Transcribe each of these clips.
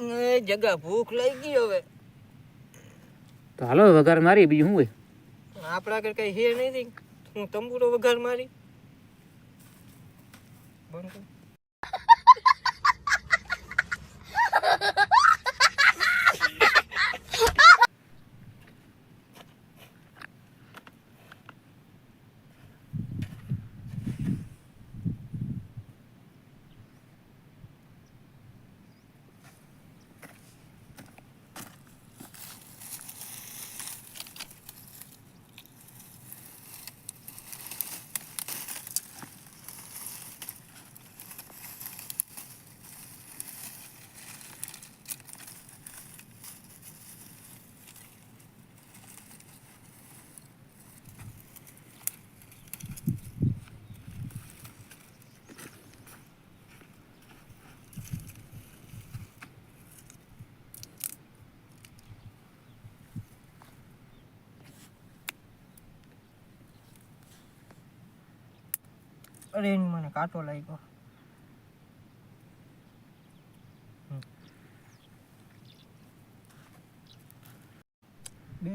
એ જગા ભૂખ લઈ ગઈ હવે તો હાલો વઘાર મારી બીજું શું હોય આપણા આગળ કઈ હે નથી હું તંબુરો વઘાર મારી બંધ રેન મને કાટો લાગ્યો હમ બે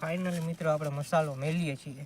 ફાઇનલી મિત્રો આપણે મસાલો મૈલીએ છીએ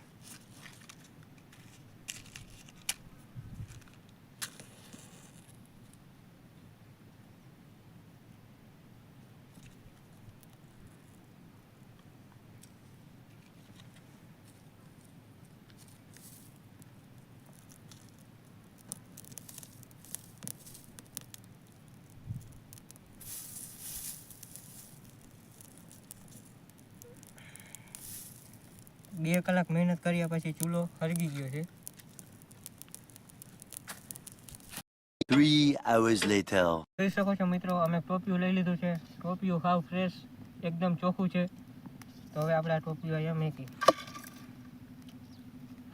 2 કલાક મહેનત કર્યા પછી ચૂલો સળગી ગયો છે 3 hours later તો એસોકો છો મિત્રો અમે કોફી ઉ લઈ લીધું છે કોફી ઉ હાવ ફ્રેશ એકદમ ચોખું છે તો હવે આપણે આ કોફી વા એમ મેકી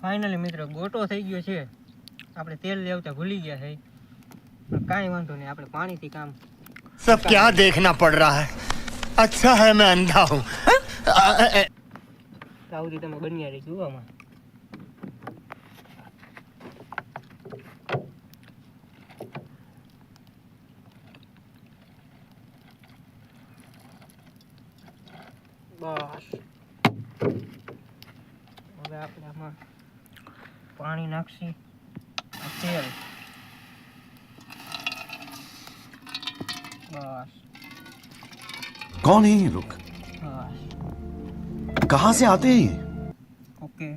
ફાઇનલી મિત્રો ગોટો થઈ ગયો છે આપણે તેલ લેવતા ભૂલી ગયા છે આ કાઈ વાંધો ની આપણે પાણી થી કામ सब क्या देखना पड़ रहा है अच्छा है मैं अंधा हूं સાવથી તમે બન્યા રહી જુઓ આમાં બસ હવે આપણે આમાં પાણી નાખશી તેલ બસ કોણ હે રૂખ कहां से आते हैं ओके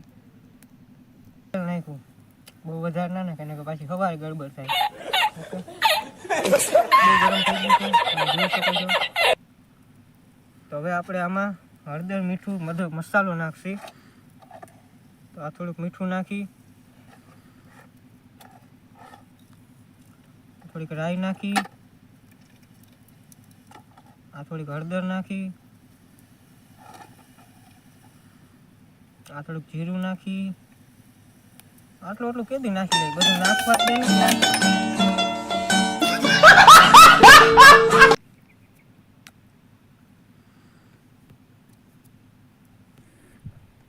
वो बाजार ना ना को पास खबर गड़बड़ सही तो अबे आपने आमा हरदर मीठू मधु मसालों नाक तो आ थोड़ा मीठू नाकी थोड़ी कढ़ाई नाकी आ थोड़ी हरदर नाकी આટલું જીરું નાખી આટલું આટલું કેદી નાખી લઈ બધું નાખવા દે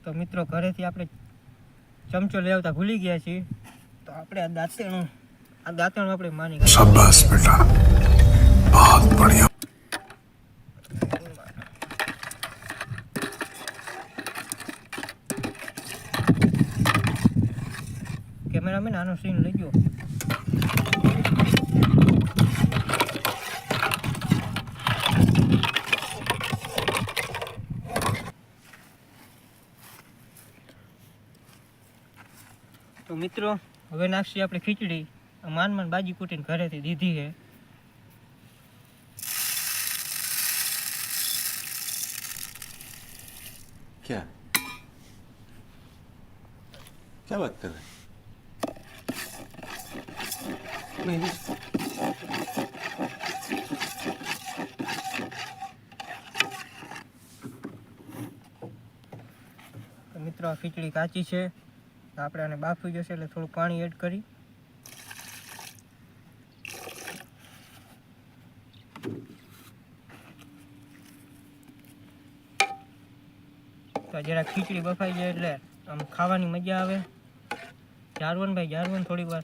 તો મિત્રો ઘરેથી આપણે ચમચો લઈ આવતા ભૂલી ગયા છીએ તો આપણે આ દાંતણું આ દાંતણું આપણે માની શાબાશ બેટા બહુત બઢિયા મેરા મેનાનો સીન લઈ ગયો તો મિત્રો હવે નાખશું આપણે ખીચડી આ માન મન બાજી કોટીન ઘરે થી દીધી છે કે કે બક તને Maybe. મિત્રો ખીચડી કાચી છે આપણે આને બાફી જશે એટલે થોડું પાણી એડ કરી તો જરા ખીચડી બફાઈ જાય એટલે આમ ખાવાની મજા આવે ભાઈ જારવન થોડીક વાર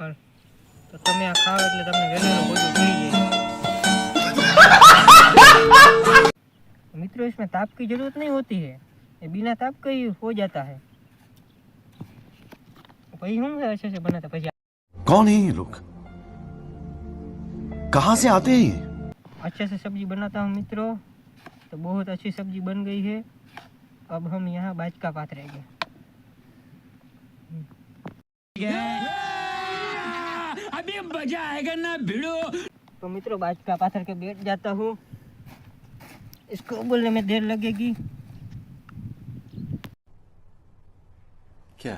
પણ તો તમે આ ખાવ એટલે તમને જાય મિત્રો इसमें ताप की जरूरत नहीं होती है ये बिना ताप के ही हो जाता है भाई हम अच्छे से बनाते भैया कौन है ये लोग कहाँ से आते हैं अच्छे से सब्जी बनाता हूँ मित्रों तो बहुत अच्छी सब्जी बन गई है अब हम यहाँ बाज का पात रहेंगे yeah. अभी मजा आएगा ना भिड़ो तो मित्रों बाज का पाथर के बैठ जाता हूँ इसको बोलने में देर लगेगी क्या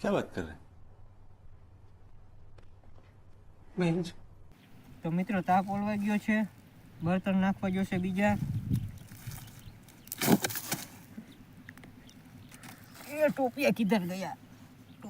क्या बात कर रहे हैं तो मित्रों ताक ओलवा गयो छे बर्तन नाखवा जो से बीजा ये टोपिया किधर गया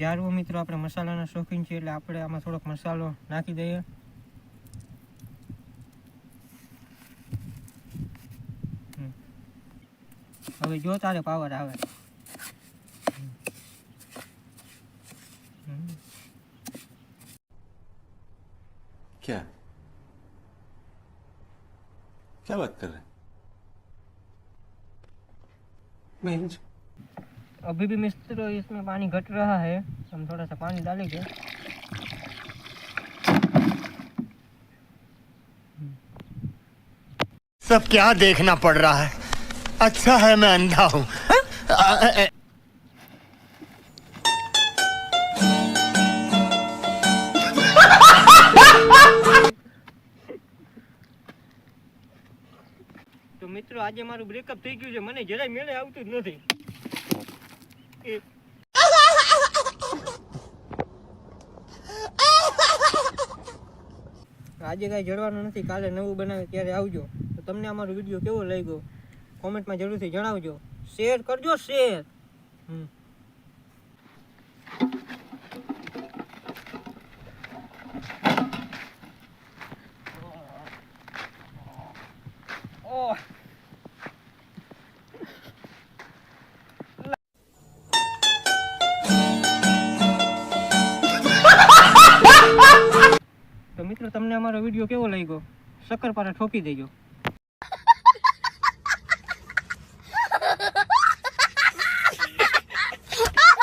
यार वो मित्रों आपरे मसाला ना शौकीन छे એટલે આપણે આમાં થોડક મસાલો નાખી દઈએ હવે જોતારે પાવર આવે કે કે બક કરે મેં अभी भी मिस्त्रों तो इसमें पानी घट रहा है हम थोड़ा सा पानी डालेंगे सब क्या देखना पड़ रहा है अच्छा है मैं अंधा हूँ हाँ? तो मित्रों आज મારું ब्रेकअप थी गये मैंने जरा જરાય મેળે આવતું આજે કાંઈ જડવાનું નથી કાલે નવું બનાવે ત્યારે આવજો તો તમને અમારો વિડીયો કેવો લઈ ગયો કોમેન્ટમાં જરૂરથી જણાવજો શેર કરજો શેર હમ તમને અમારો વિડીયો કેવો લાગ્યો શક્કરપારા ઠોકી દેજો